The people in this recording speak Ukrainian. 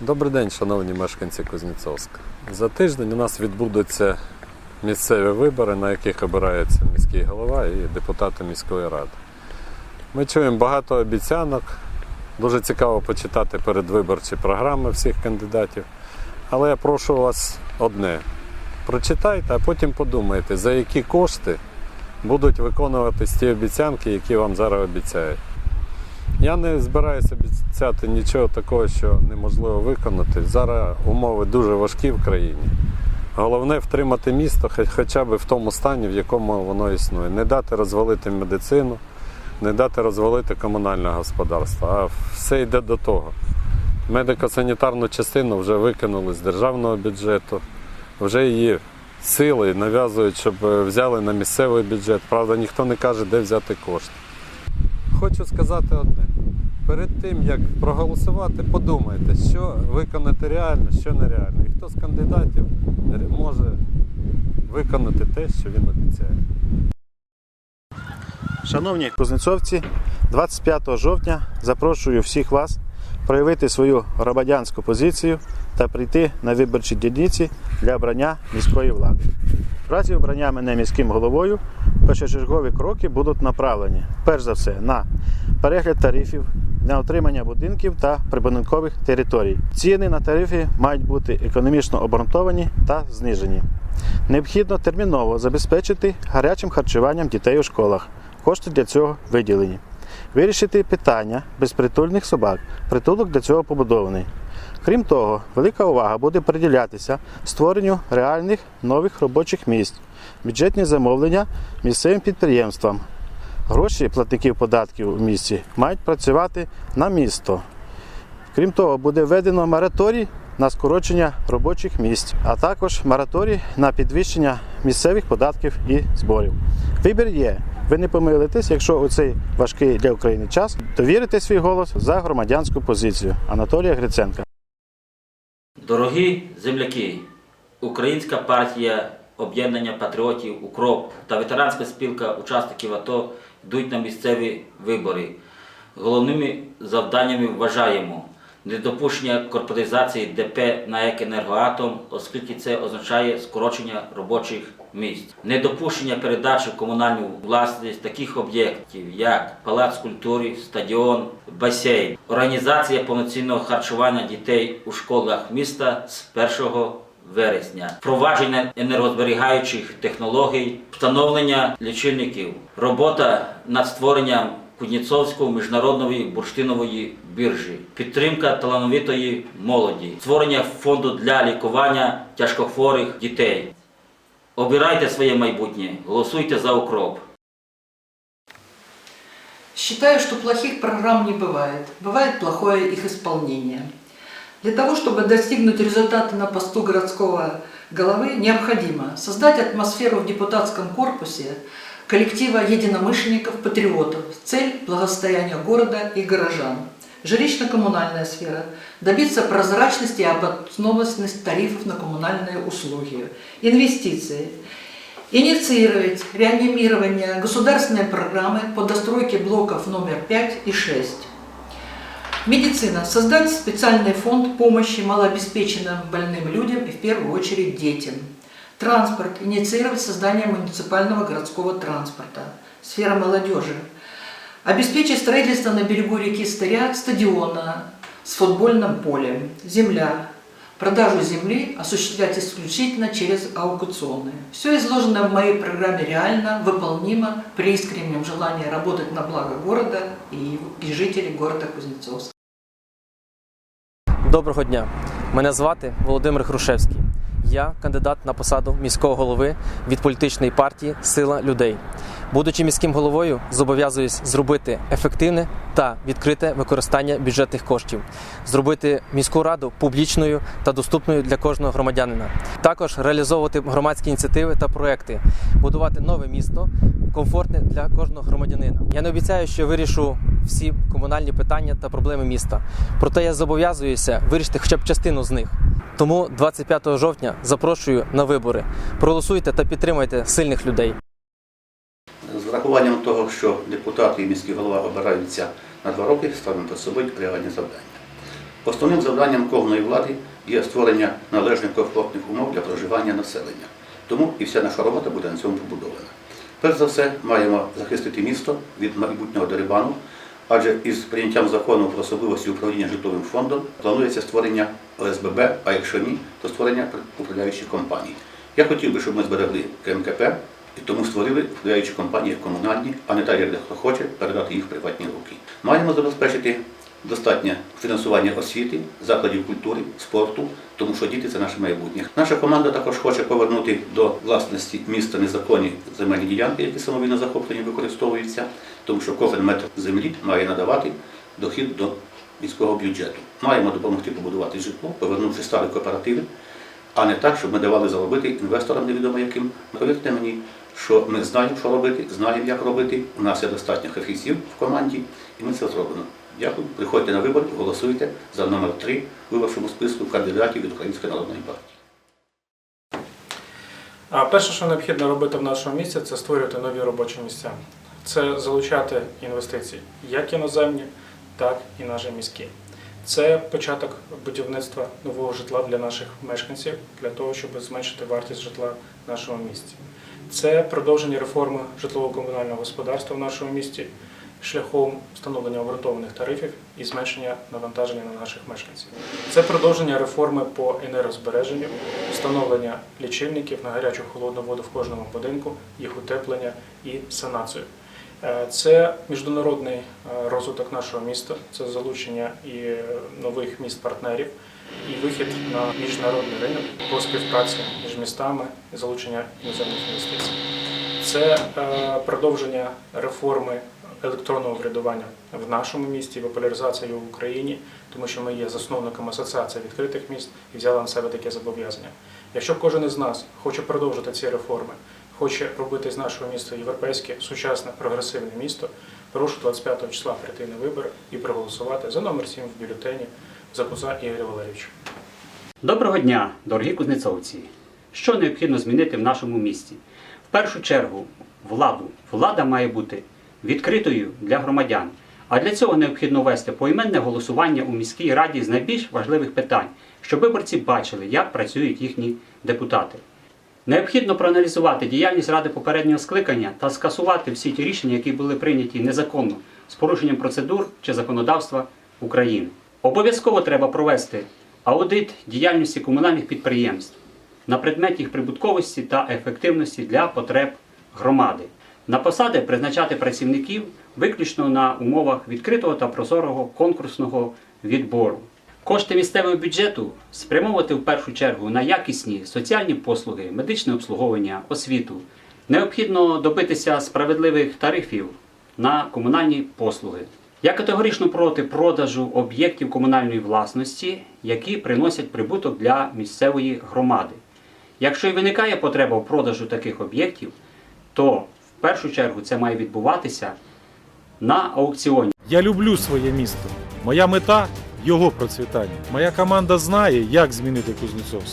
Добрий день, шановні мешканці Кузнєцовська. За тиждень у нас відбудуться місцеві вибори, на яких обирається міський голова і депутати міської ради. Ми чуємо багато обіцянок. Дуже цікаво почитати передвиборчі програми всіх кандидатів. Але я прошу вас одне: прочитайте, а потім подумайте, за які кошти будуть виконуватись ті обіцянки, які вам зараз обіцяють. Я не збираюся обіцяти нічого такого, що неможливо виконати. Зараз умови дуже важкі в країні. Головне втримати місто хоча б в тому стані, в якому воно існує. Не дати розвалити медицину, не дати розвалити комунальне господарство. А все йде до того. Медико-санітарну частину вже викинули з державного бюджету, вже її сили нав'язують, щоб е, взяли на місцевий бюджет. Правда, ніхто не каже, де взяти кошти. Хочу сказати одне. Перед тим, як проголосувати, подумайте, що виконати реально, що нереально. І хто з кандидатів може виконати те, що він обіцяє. Шановні кузнецовці, 25 жовтня запрошую всіх вас проявити свою громадянську позицію та прийти на виборчі дільниці для обрання міської влади. В разі обрання мене міським головою першочергові кроки будуть направлені перш за все на перегляд тарифів, на отримання будинків та прибудинкових територій. Ціни на тарифи мають бути економічно обґрунтовані та знижені. Необхідно терміново забезпечити гарячим харчуванням дітей у школах. Кошти для цього виділені. Вирішити питання безпритульних собак. Притулок для цього побудований. Крім того, велика увага буде приділятися створенню реальних нових робочих місць, бюджетні замовлення місцевим підприємствам. Гроші платників податків у місті мають працювати на місто. Крім того, буде введено мораторій на скорочення робочих місць, а також мораторій на підвищення місцевих податків і зборів. Вибір є. Ви не помилитесь, якщо у цей важкий для України час довірите свій голос за громадянську позицію. Анатолія Гриценка. Дорогі земляки, Українська партія об'єднання патріотів Укроп та ветеранська спілка учасників АТО йдуть на місцеві вибори. Головними завданнями вважаємо недопущення корпоратизації ДП на «Енергоатом», оскільки це означає скорочення робочих місць, недопущення передачі комунальну власність таких об'єктів, як палац культури, стадіон, басейн, організація повноцінного харчування дітей у школах міста з 1 вересня, впровадження енергозберігаючих технологій, встановлення лічильників, робота над створенням Кузнєцовської міжнародної бурштинової біржі, підтримка талановитої молоді, створення фонду для лікування тяжкохворих дітей. Обирайте своє майбутнє, голосуйте за укроп. Считаю, что плохих программ не бывает. Бывает плохое их исполнение. Для того, чтобы достигнуть результата на посту городского головы, необходимо создать атмосферу в депутатском корпусе коллектива единомышленников, патриотов, цель благосостояния города и горожан. Жилищно-коммунальная сфера. Добиться прозрачности и обоснованности тарифов на коммунальные услуги. Инвестиции. Инициировать реанимирование государственной программы по достройке блоков номер 5 и 6. Медицина. Создать специальный фонд помощи малообеспеченным больным людям и в первую очередь детям. Транспорт. Инициировать создание муниципального городского транспорта. Сфера молодежи. Обеспечить строительство на берегу реки Старя стадиона с футбольным полем. Земля. Продажу земли осуществлять исключительно через аукционы. Все изложенное в моей программе реально, выполнимо при искреннем желании работать на благо города и, и жителей города Кузнецовска. Доброго дня. Мене звати Володимир Хрушевський. Я кандидат на посаду міського голови від політичної партії Сила людей. Будучи міським головою, зобов'язуюсь зробити ефективне та відкрите використання бюджетних коштів, зробити міську раду публічною та доступною для кожного громадянина. Також реалізовувати громадські ініціативи та проекти, будувати нове місто, комфортне для кожного громадянина. Я не обіцяю, що вирішу всі комунальні питання та проблеми міста. Проте я зобов'язуюся вирішити хоча б частину з них. Тому 25 жовтня запрошую на вибори. Проголосуйте та підтримайте сильних людей. З врахуванням того, що депутати і міський голова обираються на два роки, ставимо перед собою реальні завдання. Основним завданням кожної влади є створення належних комфортних умов для проживання населення. Тому і вся наша робота буде на цьому побудована. Перш за все, маємо захистити місто від майбутнього дерибану, адже із прийняттям закону про особливості управління житловим фондом планується створення ОСББ, а якщо ні, то створення управляючих компаній. Я хотів би, щоб ми зберегли КМКП і тому створили управляючі компанії комунальні, а не так, як дехто хоче передати їх в приватні руки. Маємо забезпечити достатнє фінансування освіти, закладів культури, спорту, тому що діти це наше майбутнє. Наша команда також хоче повернути до власності міста незаконні земельні ділянки, які самовільно захоплені використовуються, тому що кожен метр землі має надавати дохід до міського бюджету. Маємо допомогти побудувати житло, повернувши старі кооперативи, а не так, щоб ми давали заробити інвесторам невідомо яким. Повірте мені, що ми знаємо, що робити, знаємо, як робити. У нас є достатньо фахівців в команді, і ми це зробимо. Дякую. Приходьте на вибори, голосуйте за номер 3 в виборчому списку кандидатів від Української народної партії. А перше, що необхідно робити в нашому місті, це створювати нові робочі місця. Це залучати інвестиції, як іноземні, так і наші міські. Це початок будівництва нового житла для наших мешканців, для того, щоб зменшити вартість житла в нашому місті. Це продовження реформи житлово-комунального господарства в нашому місті шляхом встановлення обґрунтованих тарифів і зменшення навантаження на наших мешканців. Це продовження реформи по енергозбереженню, встановлення лічильників на гарячу холодну воду в кожному будинку, їх утеплення і санацію. Е, Це міжнародний е, розвиток нашого міста, це залучення і е, нових міст-партнерів, і вихід на міжнародний ринок по співпраці між містами і залучення іноземних інвестицій. Це продовження реформи електронного врядування в нашому місті, популяризація його в Україні, тому що ми є засновником асоціації відкритих міст і взяли на себе таке зобов'язання. Якщо кожен із нас хоче продовжити ці реформи, хоче робити з нашого міста європейське, сучасне, прогресивне місто, прошу 25 числа прийти на вибори і проголосувати за номер 7 в бюлетені за Куза Ігоря Валерійовича. Доброго дня, дорогі кузнецовці! Що необхідно змінити в нашому місті? В першу чергу, владу. Влада має бути відкритою для громадян. А для цього необхідно ввести поіменне голосування у міській раді з найбільш важливих питань, щоб виборці бачили, як працюють їхні депутати. Необхідно проаналізувати діяльність ради попереднього скликання та скасувати всі ті рішення, які були прийняті незаконно з порушенням процедур чи законодавства України. Обов'язково треба провести аудит діяльності комунальних підприємств на предмет їх прибутковості та ефективності для потреб громади. На посади призначати працівників виключно на умовах відкритого та прозорого конкурсного відбору. Кошти місцевого бюджету спрямовувати в першу чергу на якісні соціальні послуги, медичне обслуговування, освіту. Необхідно добитися справедливих тарифів на комунальні послуги. Я категорично проти продажу об'єктів комунальної власності, які приносять прибуток для місцевої громади. Якщо і виникає потреба в продажу таких об'єктів, то в першу чергу це має відбуватися на аукціоні. Я люблю своє місто. Моя мета його процвітання. Моя команда знає, як змінити Кузнецовськ.